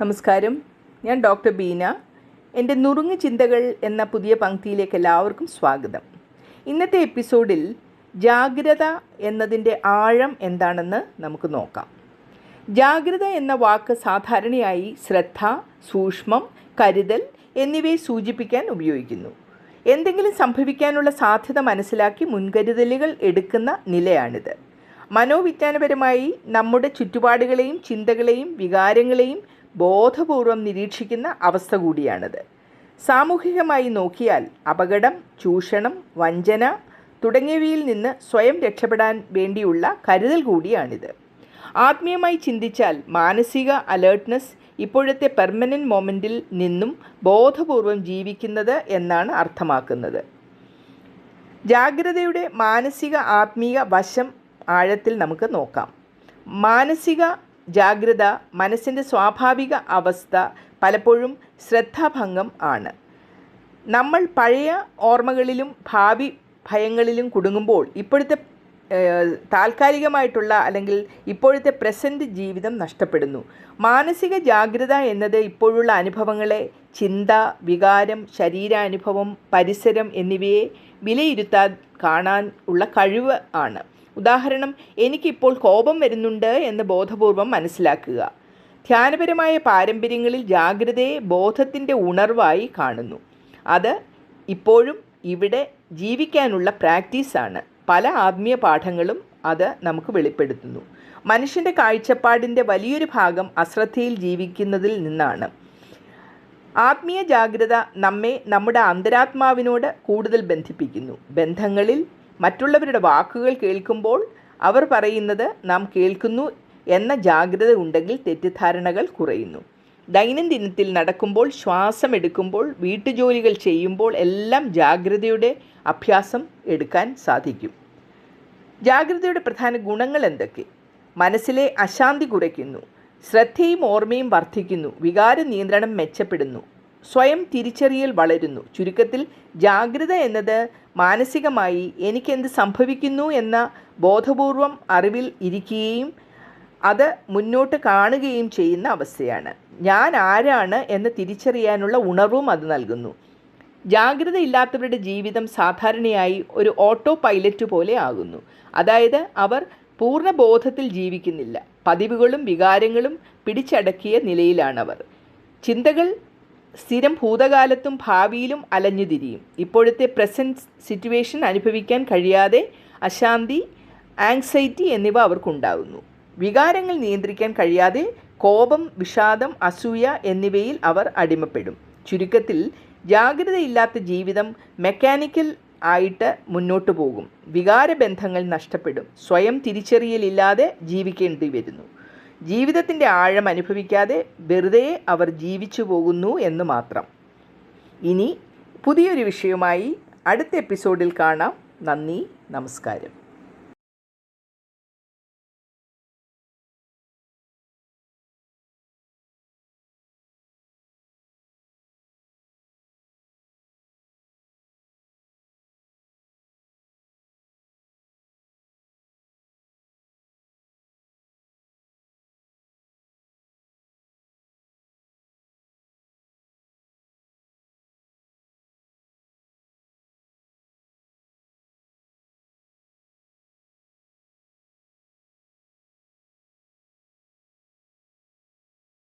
നമസ്കാരം. ഞാൻ ഡോക്ടർ ബീന. എന്റെ നുറുങ്ങ് ചിന്തകൾ എന്ന പുതിയ പങ്ക്തിയിലേക്ക് എല്ലാവർക്കും സ്വാഗതം. ഇന്നത്തെ എപ്പിസോഡിൽ ജാഗ്രത എന്നതിന്റെ ആഴം എന്താണെന്ന് നമുക്ക് നോക്കാം. ജാഗ്രത എന്ന വാക്ക് സാധാരണയായി ശ്രദ്ധ സൂക്ഷ്മം കരുതൽ എന്നിവയെ സൂചിപ്പിക്കാൻ ഉപയോഗിക്കുന്നു. എന്തെങ്കിലും സംഭവിക്കാനുള്ള സാധ്യത മനസ്സിലാക്കി മുൻകരുതലുകൾ എടുക്കുന്ന നിലയാണിത്. മനോവിജ്ഞാനപരമായി നമ്മുടെ ചുറ്റുപാടുകളെയും ചിന്തകളെയും വികാരങ്ങളെയും ബോധപൂർവം നിരീക്ഷിക്കുന്ന അവസ്ഥ കൂടിയാണിത്. സാമൂഹികമായി നോക്കിയാൽ അപകടം ചൂഷണം വഞ്ചന തുടങ്ങിയവയിൽ നിന്ന് സ്വയം രക്ഷപ്പെടാൻ വേണ്ടിയുള്ള കരുതൽ കൂടിയാണിത്. ആത്മീയമായി ചിന്തിച്ചാൽ മാനസിക അലേർട്ട്നെസ് ഇപ്പോഴത്തെ പെർമനന്റ് മൊമെന്റിൽ നിന്നും ബോധപൂർവം ജീവിക്കുന്നത് എന്നാണ് അർത്ഥമാക്കുന്നത്. ജാഗ്രതയുടെ മാനസിക ആത്മീയ വശം ആഴത്തിൽ നമുക്ക് നോക്കാം. മാനസിക ജാഗ്രത മനസ്സിന്റെ സ്വാഭാവിക അവസ്ഥ പലപ്പോഴും ശ്രദ്ധാഭംഗം ആണ്. നമ്മൾ പഴയ ഓർമ്മകളിലും ഭാവി ഭയങ്ങളിലും കുടുങ്ങുമ്പോൾ ഇപ്പോഴത്തെ താൽക്കാലികമായിട്ടുള്ള അല്ലെങ്കിൽ ഇപ്പോഴത്തെ പ്രസന്റ് ജീവിതം നഷ്ടപ്പെടുന്നു. മാനസിക ജാഗ്രത എന്നത് ഇപ്പോഴുള്ള അനുഭവങ്ങളെ ചിന്ത വികാരം ശരീരാനുഭവം പരിസരം എന്നിവയെ വിലയിരുത്താൻ കാണാൻ ഉള്ള കഴിവ് ആണ്. ഉദാഹരണം എനിക്കിപ്പോൾ കോപം വരുന്നുണ്ട് എന്ന് ബോധപൂർവം മനസ്സിലാക്കുക. ധ്യാനപരമായ പാരമ്പര്യങ്ങളിൽ ജാഗ്രതയെ ബോധത്തിന്റെ ഉണർവായി കാണുന്നു. അത് ഇപ്പോഴും ഇവിടെ ജീവിക്കാനുള്ള പ്രാക്ടീസാണ്. പല ആത്മീയ പാഠങ്ങളും അത് നമുക്ക് വെളിപ്പെടുത്തുന്നു. മനുഷ്യന്റെ കാഴ്ചപ്പാടിന്റെ വലിയൊരു ഭാഗം അശ്രദ്ധയിൽ ജീവിക്കുന്നതിൽ നിന്നാണ്. ആത്മീയ ജാഗ്രത നമ്മെ നമ്മുടെ അന്തരാത്മാവിനോട് കൂടുതൽ ബന്ധിപ്പിക്കുന്നു. ബന്ധങ്ങളിൽ മറ്റുള്ളവരുടെ വാക്കുകൾ കേൾക്കുമ്പോൾ അവർ പറയുന്നത് നാം കേൾക്കുന്നു എന്ന ജാഗ്രത ഉണ്ടെങ്കിൽ തെറ്റിദ്ധാരണകൾ കുറയുന്നു. ദൈനംദിനത്തിൽ നടക്കുമ്പോൾ ശ്വാസം എടുക്കുമ്പോൾ വീട്ടുജോലികൾ ചെയ്യുമ്പോൾ എല്ലാം ജാഗ്രതയുടെ അഭ്യാസം എടുക്കാൻ സാധിക്കും. ജാഗ്രതയുടെ പ്രധാന ഗുണങ്ങൾ എന്തൊക്കെ? മനസ്സിലെ അശാന്തി കുറയ്ക്കുന്നു ശ്രദ്ധയും ഓർമ്മയും വർദ്ധിക്കുന്നു വികാര നിയന്ത്രണം മെച്ചപ്പെടുന്നു സ്വയം തിരിച്ചറിയൽ വളരുന്നു. ചുരുക്കത്തിൽ ജാഗ്രത എന്നത് മാനസികമായി എനിക്കെന്ത് സംഭവിക്കുന്നു എന്ന ബോധപൂർവം അറിവിൽ ഇരിക്കുകയും അത് മുന്നോട്ട് കാണുകയും ചെയ്യുന്ന അവസ്ഥയാണ്. ഞാൻ ആരാണ് എന്ന് തിരിച്ചറിയാനുള്ള ഉണർവും അത് നൽകുന്നു. ജാഗ്രത ഇല്ലാത്തവരുടെ ജീവിതം സാധാരണയായി ഒരു ഓട്ടോ പൈലറ്റ് പോലെ ആകുന്നു. അതായത് അവർ പൂർണ ബോധത്തിൽ ജീവിക്കുന്നില്ല. പതിവുകളും വികാരങ്ങളും പിടിച്ചടക്കിയ നിലയിലാണവർ. ചിന്തകൾ സ്ഥിരം ഭൂതകാലത്തും ഭാവിയിലും അലഞ്ഞു തിരിയും. ഇപ്പോഴത്തെ പ്രസന്റ് സിറ്റുവേഷൻ അനുഭവിക്കാൻ കഴിയാതെ അശാന്തി ആങ്സൈറ്റി എന്നിവ അവർക്കുണ്ടാകുന്നു. വികാരങ്ങൾ നിയന്ത്രിക്കാൻ കഴിയാതെ കോപം വിഷാദം അസൂയ എന്നിവയിൽ അവർ അടിമപ്പെടും. ചുരുക്കത്തിൽ ജാഗ്രതയില്ലാത്ത ജീവിതം മെക്കാനിക്കൽ ആയിട്ട് മുന്നോട്ടു പോകും. വികാരബന്ധങ്ങൾ നഷ്ടപ്പെടും. സ്വയം തിരിച്ചറിയലില്ലാതെ ജീവിക്കേണ്ടി വരുന്നു. ജീവിതത്തിന്റെ ആഴം അനുഭവിക്കാതെ വെറുതെ അവർ ജീവിച്ചു പോകുന്നു എന്ന് മാത്രം. ഇനി പുതിയൊരു വിഷയവുമായി അടുത്ത എപ്പിസോഡിൽ കാണാം. നന്ദി നമസ്കാരം.